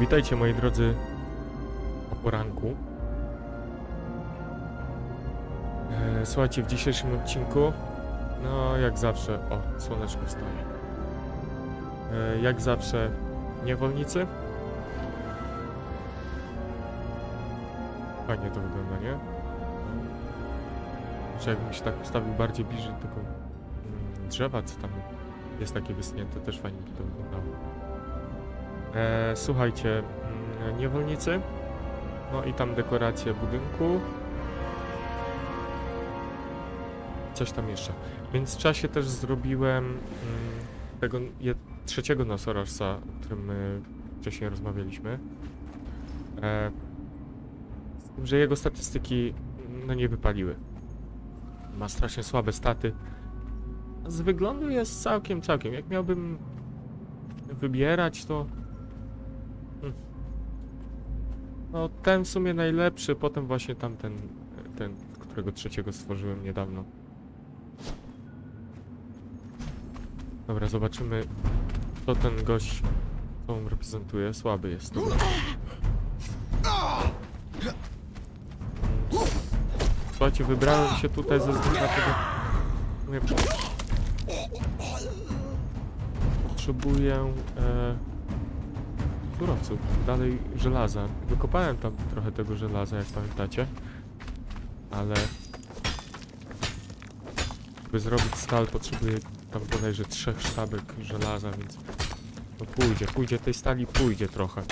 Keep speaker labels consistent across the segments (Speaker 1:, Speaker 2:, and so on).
Speaker 1: Witajcie moi drodzy o poranku. E, słuchajcie, w dzisiejszym odcinku, no jak zawsze, o, słoneczko wstaje. E, jak zawsze, niewolnicy. Fajnie to wygląda, nie? Że jakbym się tak ustawił bardziej bliżej tego mm, drzewa, co tam jest takie wysunięte, też fajnie by to wyglądało. E, słuchajcie, mm, niewolnicy. No i tam dekoracje budynku. Coś tam jeszcze. W międzyczasie też zrobiłem mm, tego je, trzeciego nosorożca, o którym my wcześniej rozmawialiśmy. E, z tym, że jego statystyki no nie wypaliły. Ma strasznie słabe staty. Z wyglądu jest całkiem, całkiem. Jak miałbym wybierać, to No ten w sumie najlepszy, potem właśnie tamten, ten, którego trzeciego stworzyłem niedawno. Dobra, zobaczymy co ten gość, co on reprezentuje. Słaby jest. Słuchajcie, wybrałem się tutaj ze względu na tego... Mówię, Potrzebuję... E, surowców, dalej żelaza. Wykopałem tam trochę tego żelaza, jak pamiętacie. Ale... By zrobić stal potrzebuję tam bodajże trzech sztabek żelaza, więc... No pójdzie, pójdzie, tej stali pójdzie trochę.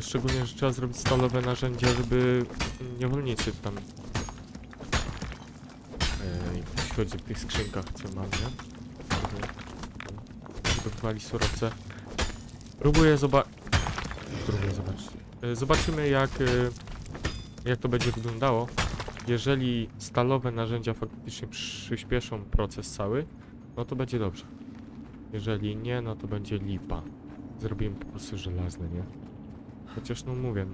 Speaker 1: Szczególnie, że trzeba zrobić stalowe narzędzia, żeby niewolnicy tam... Jeśli chodzi o tych skrzynkach, co mam, nie? Żeby Przygotowali surowce. Próbuję zobaczyć. Próbuję zobaczyć. E, Zobaczymy jak, e, jak to będzie wyglądało. Jeżeli stalowe narzędzia faktycznie przyspieszą proces cały, no to będzie dobrze. Jeżeli nie, no to będzie lipa. Zrobimy po prostu żelazne, nie? Chociaż no mówię,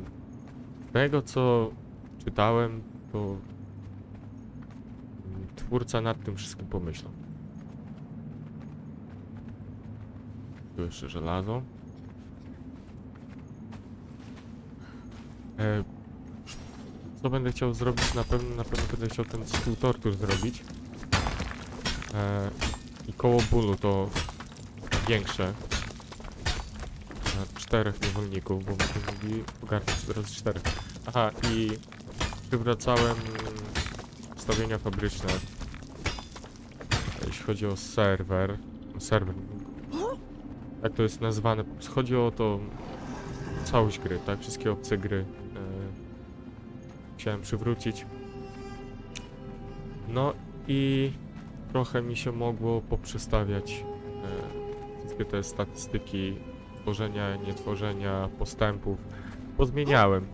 Speaker 1: tego co czytałem, to twórca nad tym wszystkim pomyślał. Tu jeszcze żelazo. Co będę chciał zrobić? Na pewno, na pewno będę chciał ten stół tortur zrobić. E, I koło bólu to większe. Na czterech niewolników, bo myśmy mogli ogarnąć teraz czterech. Aha, i przywracałem ustawienia fabryczne. Jeśli chodzi o serwer. o Serwer. Jak to jest nazwane? Chodzi o to całość gry, tak? Wszystkie opcje gry e, chciałem przywrócić. No i trochę mi się mogło poprzestawiać e, wszystkie te statystyki tworzenia, nietworzenia, postępów. Pozmieniałem.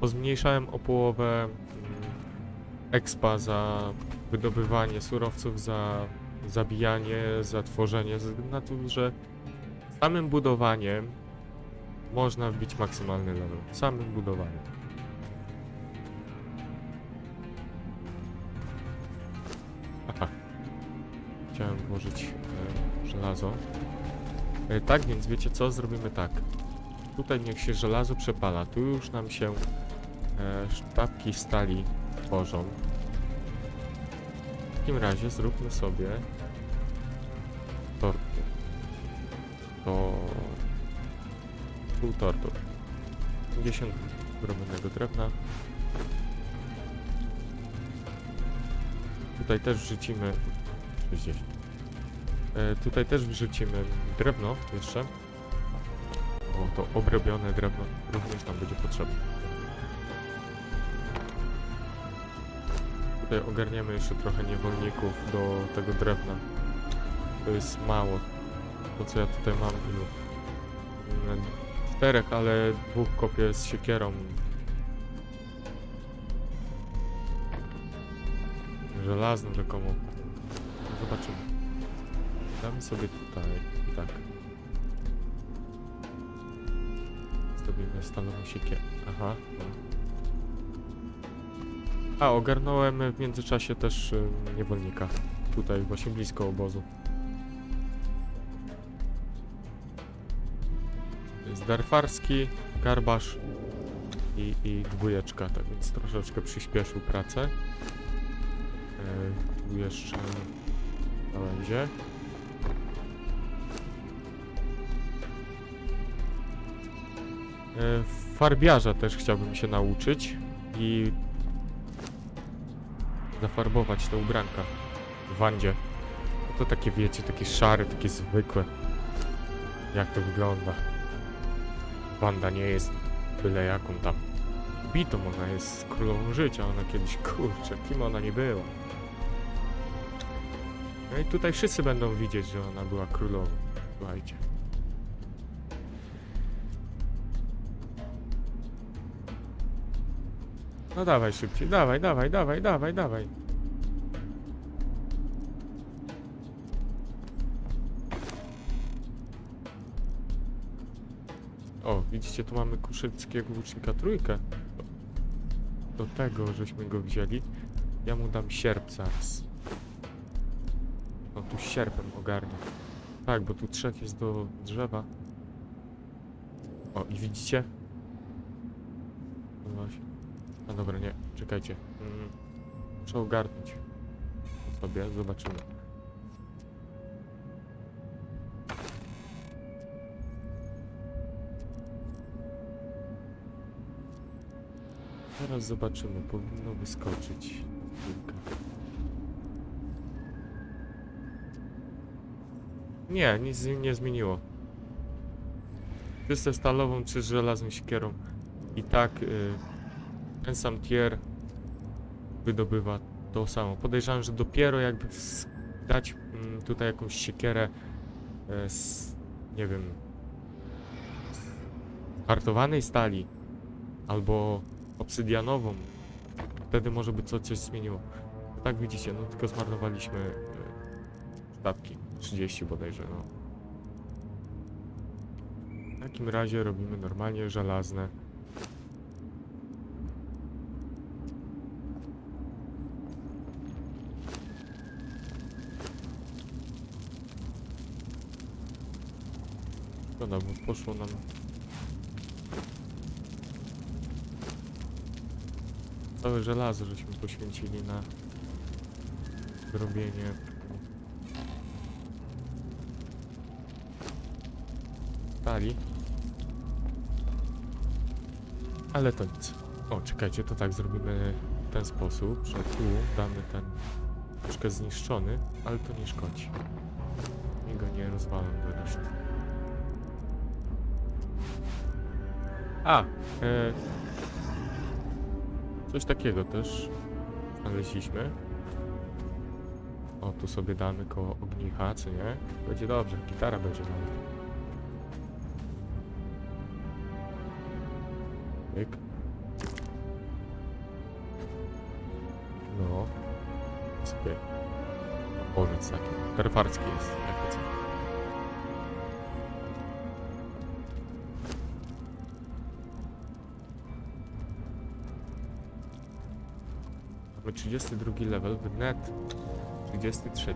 Speaker 1: Pozmniejszałem o połowę mm, expa za wydobywanie surowców, za zabijanie, za tworzenie, ze względu na to, że samym budowaniem można wbić maksymalny level. Samym budowaniem. Włożyć e, żelazo. E, tak więc wiecie co? Zrobimy tak. Tutaj niech się żelazo przepala. Tu już nam się e, sztabki stali tworzą. W takim razie zróbmy sobie torty. To pół tortur. 50 drobnego drewna. Tutaj też wrzucimy 60. E, tutaj też wrzucimy drewno jeszcze. O, to obrobione drewno również nam będzie potrzebne. Tutaj ogarniemy jeszcze trochę niewolników do tego drewna. To jest mało. To co ja tutaj mam ilu? Czterech, ale dwóch kopię z siekierą. Żelazną rzekomo. Zobaczymy. Damy sobie tutaj i tak. Zrobimy stalową siekierę. Aha. No. A, ogarnąłem w międzyczasie też y, niewolnika. Tutaj, właśnie blisko obozu. Zdarfarski, Garbasz i, i dwójeczka, tak więc troszeczkę przyspieszył pracę. E, tu jeszcze gałęzie. Farbiarza też chciałbym się nauczyć i zafarbować te ubranka w Wandzie. To takie wiecie, takie szare, takie zwykłe. Jak to wygląda? Wanda nie jest byle jaką tam bitą, ona jest królową życia, ona kiedyś, kurczę, kim ona nie była. No i tutaj wszyscy będą widzieć, że ona była królową. Słuchajcie. No dawaj szybciej, dawaj, dawaj, dawaj, dawaj, dawaj. O, widzicie, tu mamy Kuszyckiego łucznika trójkę. Do tego, żeśmy go wzięli. Ja mu dam sierp zaraz. No tu sierpem ogarnie. Tak, bo tu trzech jest do drzewa. O, i widzicie? No właśnie. A dobra, nie, czekajcie. Trzeba ogarnąć. Sobie, zobaczymy. Teraz zobaczymy, powinno wyskoczyć. Nie, nic nie zmieniło. Czy ze stalową, czy żelazną siekierą. I tak y, ten sam tier wydobywa to samo. Podejrzewam, że dopiero jakby dać mm, tutaj jakąś siekierę e, z, nie wiem, z hartowanej stali albo obsydianową, wtedy może by co, coś zmieniło. Tak widzicie, no tylko zmarnowaliśmy e, sztabki. 30 bodajże, no. W takim razie robimy normalnie żelazne. Szkoda, bo poszło nam... Całe żelazo żeśmy poświęcili na zrobienie stali. Ale to nic. O, czekajcie, to tak zrobimy w ten sposób, że tu damy ten troszkę zniszczony, ale to nie szkodzi. I go nie rozwalam do reszty. A, e, coś takiego też znaleźliśmy. O, tu sobie damy koło ognicha, co nie? Będzie dobrze, gitara będzie nawet. Pyk. No. Sobie. Bożec taki. Terfarski jest, jak Mamy 32 level, wnet 33.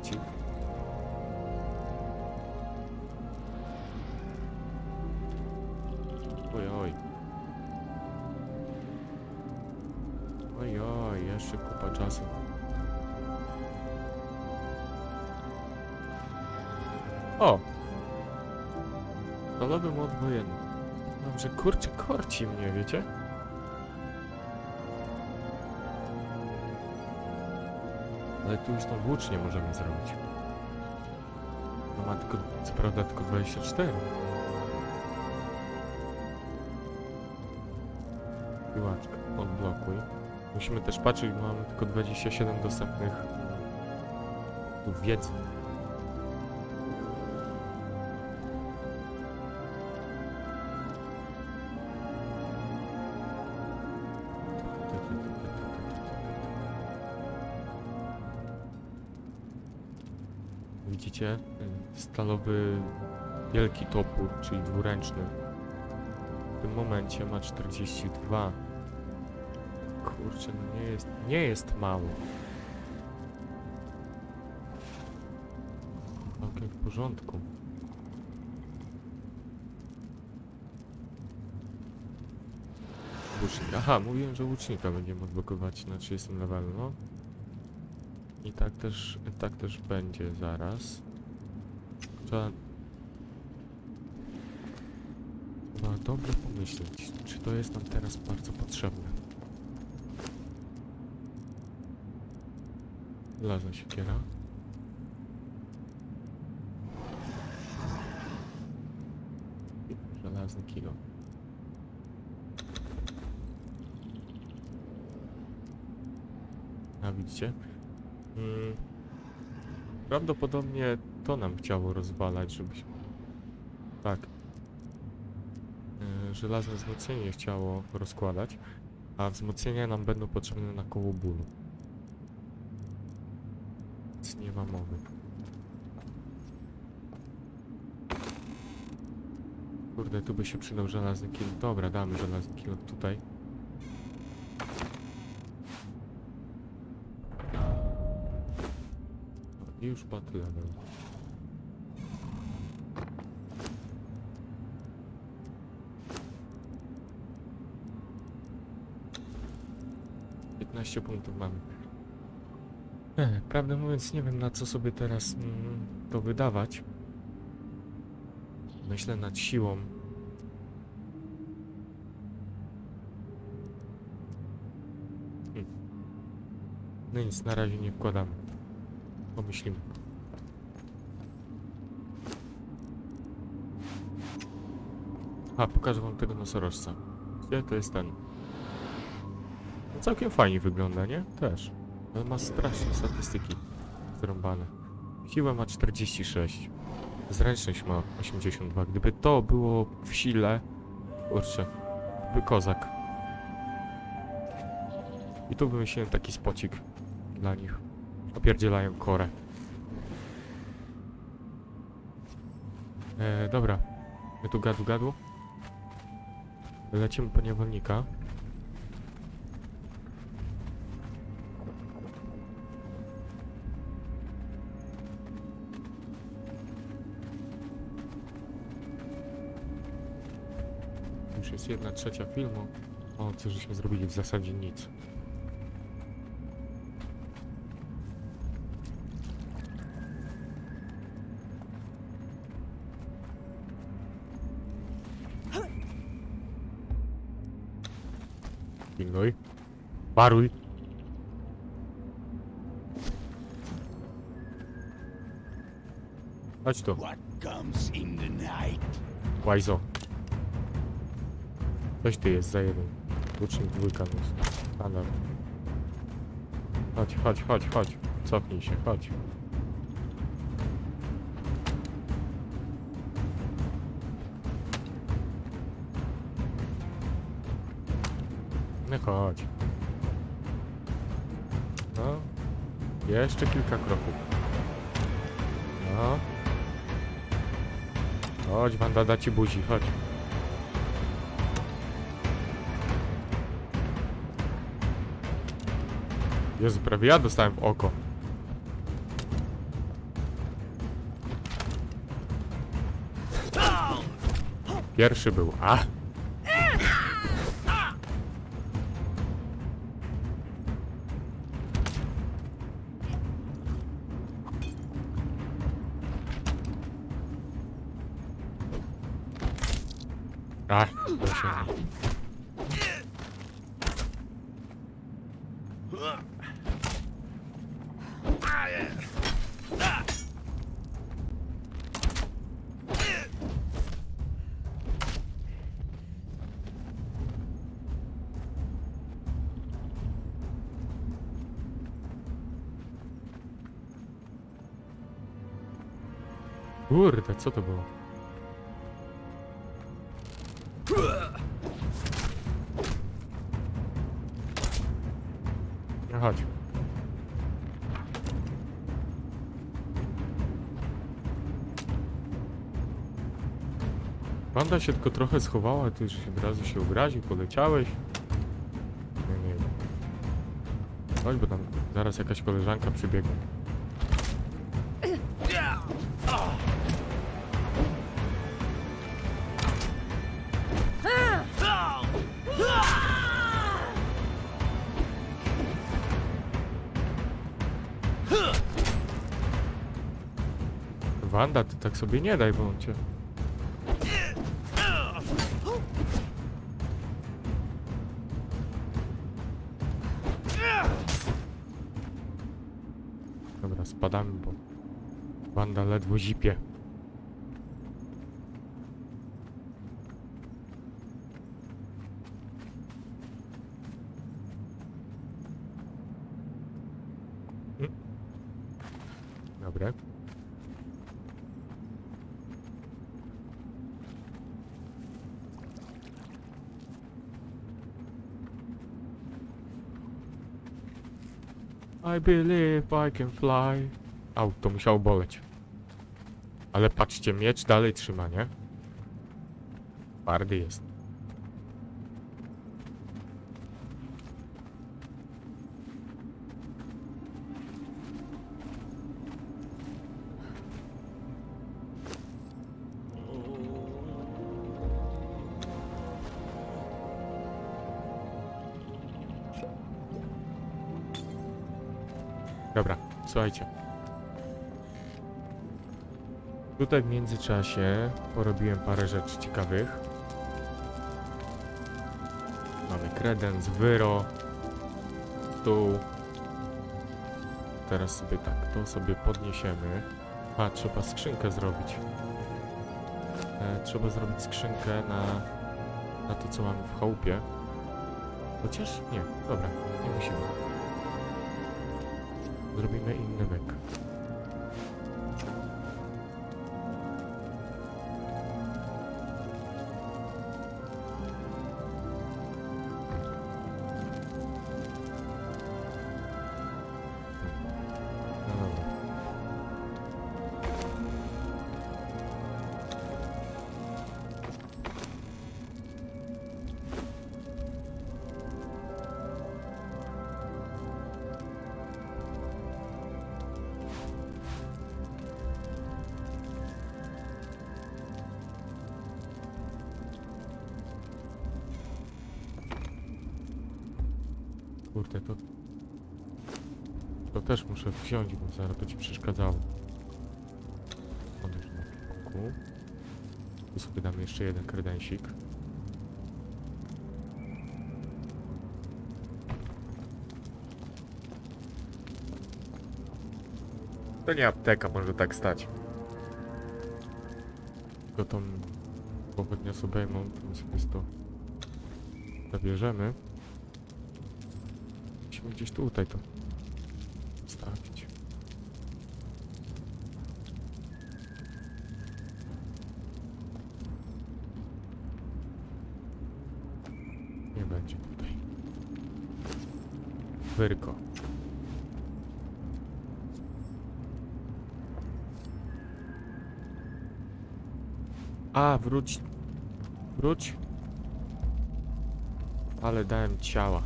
Speaker 1: Oj, oj. Oj, oj, jeszcze kupa czasu. O! Stalowy mod wojenny. Dobrze, kurczę, korci mnie, wiecie? Tu już tą włócznię możemy zrobić. No ma tylko, co prawda tylko 24. Piłaczka, odblokuj. Musimy też patrzeć, bo mamy tylko 27 dostępnych tu wiedzy. Widzicie? Y, Stalowy wielki topór, czyli dwuręczny. W tym momencie ma 42. Kurczę, no nie jest, nie jest mało. Okej, w porządku. łucznik. Aha, mówiłem, że łucznika będziemy odblokować na 30 levelu, no. I tak też, tak też będzie zaraz. Trzeba... No dobrze pomyśleć, czy to jest nam teraz bardzo potrzebne. Żelazna siekiera. Żelazny kilo. A widzicie? Mm, prawdopodobnie to nam chciało rozwalać, żebyśmy... Tak. Yy, żelazne wzmocnienie chciało rozkładać, a wzmocnienia nam będą potrzebne na koło bólu. Więc nie ma mowy. Kurde, tu by się przydał żelazny kilo. Dobra, damy żelazny kilo tutaj. Już battle level. Piętnaście punktów mamy. Ech, prawdę mówiąc, nie wiem na co sobie teraz mm, to wydawać. Myślę nad siłą. Hm. No nic, na razie nie wkładamy. Pomyślimy. A, pokażę wam tego nosorożca. Gdzie to jest ten? No całkiem fajnie wygląda, nie? Też. Ale ma straszne statystyki zrąbane. Siła ma 46. Zręczność ma 82. Gdyby to było w sile, kurczę, by kozak. I tu wymyśliłem taki spocik dla nich. Opierdzielają korę. E, dobra. My tu gadu gadu. Lecimy po niewolnika. Już jest jedna trzecia filmu. O, co żeśmy zrobili? W zasadzie nic. Paruj. Chodź tu, łajzo. Coś ty jest za jeden. Łucznik dwójka jest. Standard. Chodź, chodź, chodź, chodź. Cofnij się, chodź. No chodź. Jeszcze kilka kroków. No. Chodź, Wanda da ci buzi, chodź. Jezu, prawie ja dostałem w oko. Pierwszy był, a. A, proszę. Kurde, co to było? Wanda się tylko trochę schowała, ty już od razu się obraził, poleciałeś. No nie wiem. Chodź, bo tam zaraz jakaś koleżanka przybiegła. Wanda, ty tak sobie nie daj, bo on cię... zipie. Mm. I believe I can fly. Au, to musiało boleć. Ale patrzcie, miecz dalej trzyma, nie? Twardy jest. Dobra, słuchajcie. Tutaj w międzyczasie porobiłem parę rzeczy ciekawych. Mamy kredens, wyro, stół. Teraz sobie tak, to sobie podniesiemy. A, trzeba skrzynkę zrobić. E, trzeba zrobić skrzynkę na, na to, co mamy w chałupie. Chociaż nie, dobra, nie musimy. Zrobimy inny myk. Przeszkadzało. Odejść na. Tu sobie damy jeszcze jeden kredensik. To nie apteka, może tak stać. Tylko tą pochodnię sobie mam, to sobie to zabierzemy. Musimy gdzieś tutaj to stawić. Nie będzie tutaj. Wyrko. A, wróć. Wróć. Ale dałem ciała.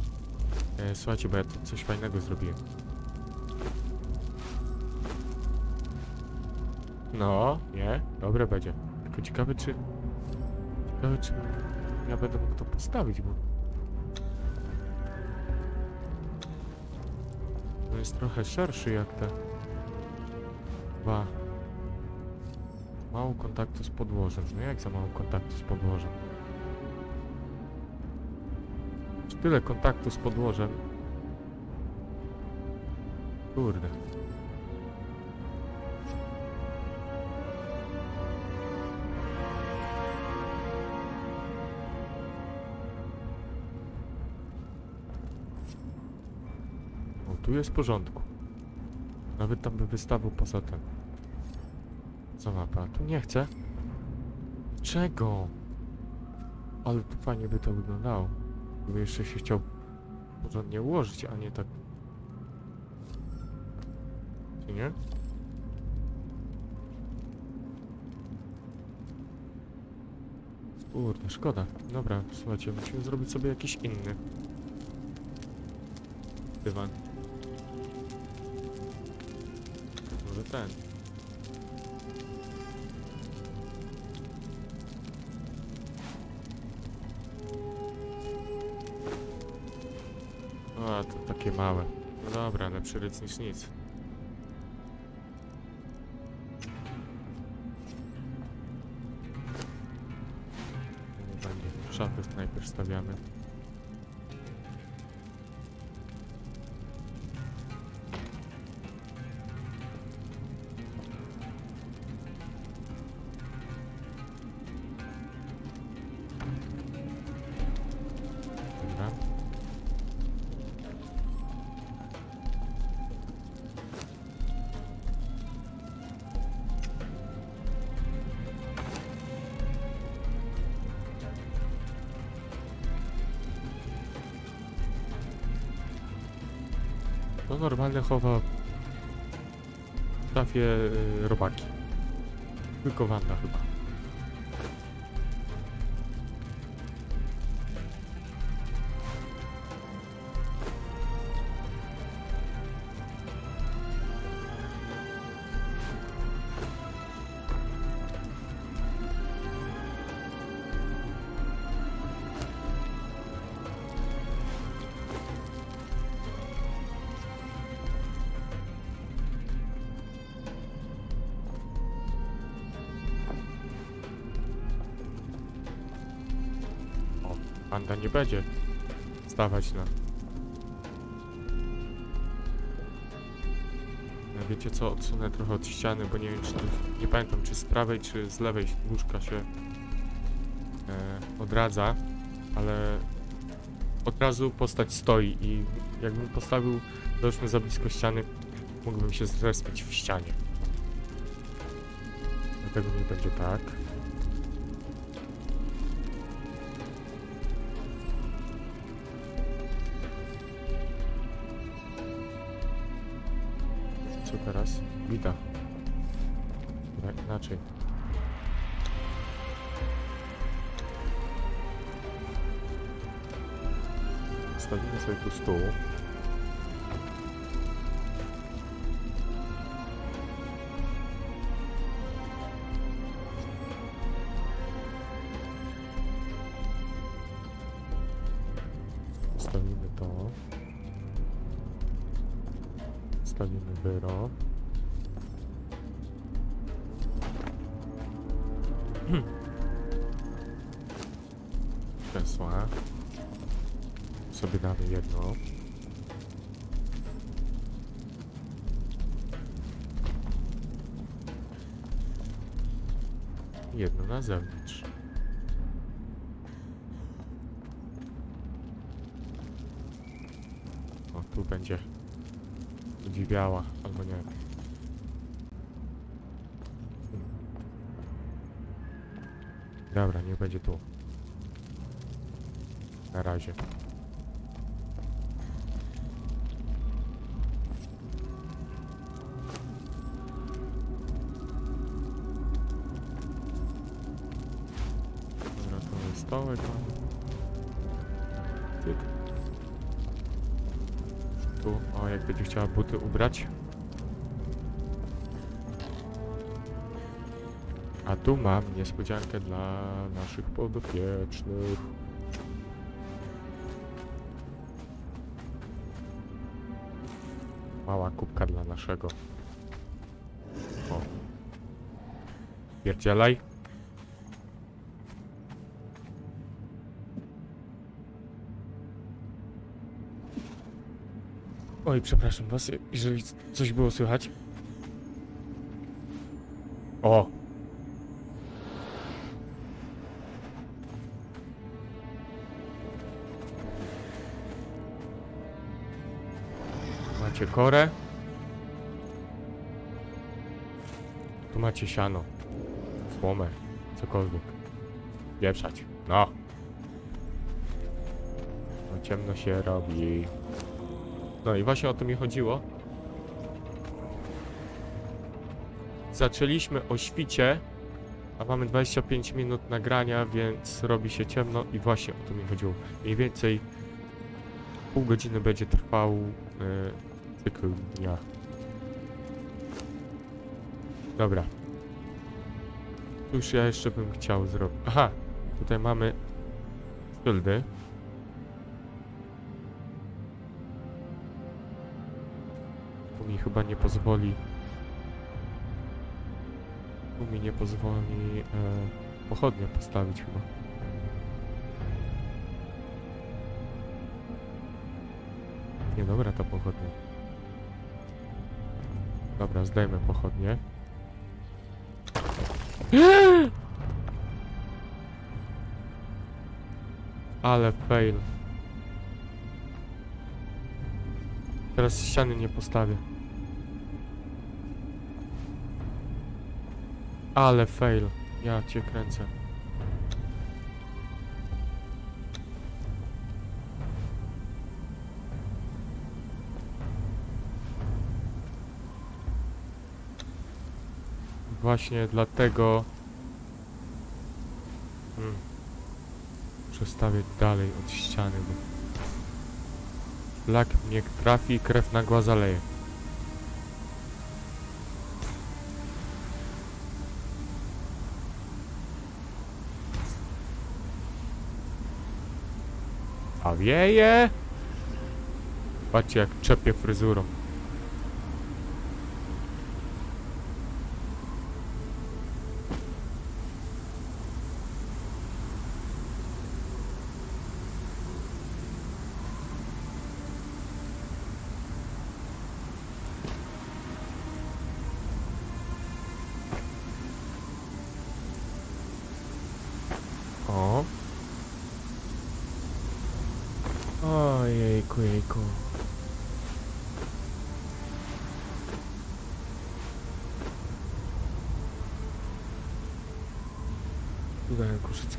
Speaker 1: E, słuchajcie, bo ja tu coś fajnego zrobiłem. No, nie? Dobre będzie. Tylko ciekawe czy... Ciekawe czy... Ja będę mógł to postawić, bo... To jest trochę szerszy jak te... Chyba... Mało kontaktu z podłożem. No jak za mało kontaktu z podłożem? Czy tyle kontaktu z podłożem? Kurde. O, tu jest w porządku. Nawet tam by wystawał poza. Co mapa? Tu nie chcę. Czego? Ale tu fajnie by to wyglądało. Gdyby jeszcze się chciał porządnie ułożyć, a nie tak... Czy nie? Kurde, szkoda. Dobra, słuchajcie, musimy zrobić sobie jakiś inny dywan. Może ten. Takie małe. No dobra, lepszy ryc niż nic. Szafy najpierw stawiamy. Normalnie chowa w szafie y, robaki. Tylko Wanda chyba. O, Wanda nie będzie stawać na... No wiecie co, odsunę trochę od ściany, bo nie wiem czy to, nie pamiętam czy z prawej czy z lewej łóżka się e, odradza, ale od razu postać stoi i jakbym postawił załóżmy za blisko ściany, mógłbym się zrespić w ścianie. Dlatego nie będzie tak. Stawimy to. Stawimy wyro. Krzesła. Sobie damy jedno. Jedno na zewnątrz. Dobra, niech będzie tu. Na razie. Dobra, to jest stołek jak będzie chciała buty ubrać. A tu mam niespodziankę dla naszych podopiecznych. Mała kubka dla naszego. O. Pierdzielaj. Oj, przepraszam was, jeżeli coś było słychać. O! Macie korę. Tu macie siano. Słomę. Cokolwiek. Wieprzać. No. No ciemno się robi. No i właśnie o to mi chodziło. Zaczęliśmy o świcie, a mamy 25 minut nagrania, więc robi się ciemno i właśnie o to mi chodziło. Mniej więcej pół godziny będzie trwał e, cykl dnia. Dobra. Cóż ja jeszcze bym chciał zrobić? Aha, tutaj mamy szyldy. pozwoli... Tu mi nie pozwoli e, pochodnie postawić chyba. Nie, dobra ta pochodnia. Dobra, zdejmę pochodnie. Ale fail. Teraz ściany nie postawię. Ale fail. Ja cię kręcę. Właśnie dlatego hmm, przestawię dalej od ściany, bo szlak mnie trafi, krew nagła zaleje. A wieje! Patrzcie jak czepie fryzurą.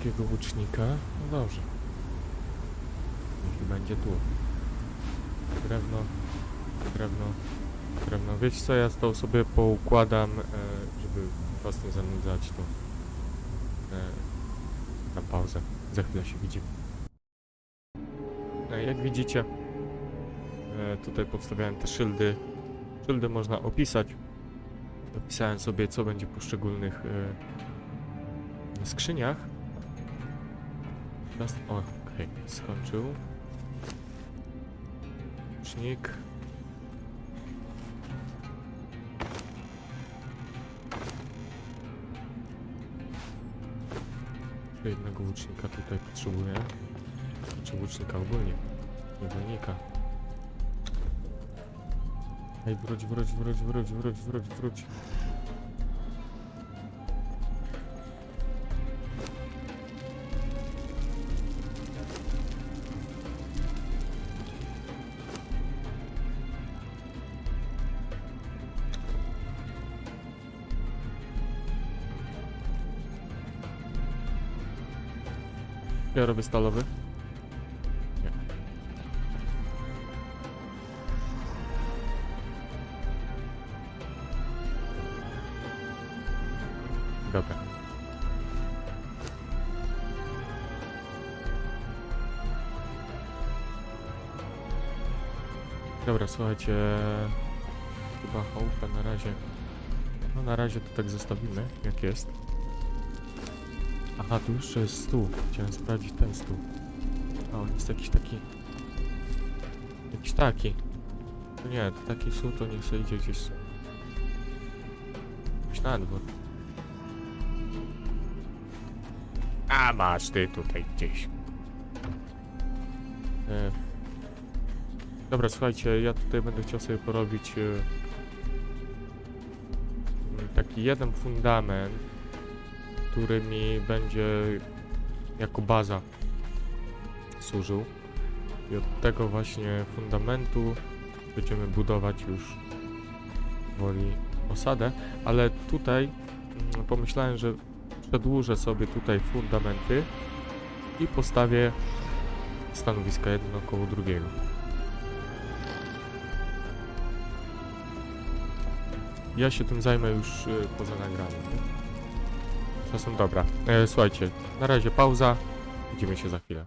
Speaker 1: Kuszyckiego łucznika. No dobrze. Niech będzie tu. Drewno, drewno, drewno. Wiecie co, ja to sobie poukładam, e, żeby was nie zanudzać, to e, na pauzę. Za chwilę się widzimy. E, Jak widzicie, tutaj powstawiałem te szyldy. Szyldy można opisać. Opisałem sobie, co będzie w poszczególnych skrzyniach. O, okej, skończył. Łucznik. Jeszcze jednego łucznika tutaj potrzebuję. Czy łucznika ogólnie? Niewolnika. Ej, wróć, wróć, wróć, wróć, wróć, wróć, wróć. Ja robię stalowy. Nie. Dobra. Dobra, słuchajcie. Chyba chałupę na razie. No na razie to tak zostawimy, jak jest. Aha, jeszcze jest stół. Chciałem sprawdzić ten stół. A on jest jakiś taki. Jakiś taki. No nie, to taki stół to niech sobie idzie gdzieś. Gdzieś na dwór. A masz ty tutaj gdzieś. E... Dobra, słuchajcie, ja tutaj będę chciał sobie porobić e... taki jeden fundament który mi będzie jako baza służył. I od tego właśnie fundamentu będziemy budować już woli osadę, ale tutaj mm, pomyślałem, że przedłużę sobie tutaj fundamenty i postawię stanowiska jedno koło drugiego. Ja się tym zajmę już y, poza nagraniem. Czasem dobra. E, słuchajcie, na razie pauza. Widzimy się za chwilę.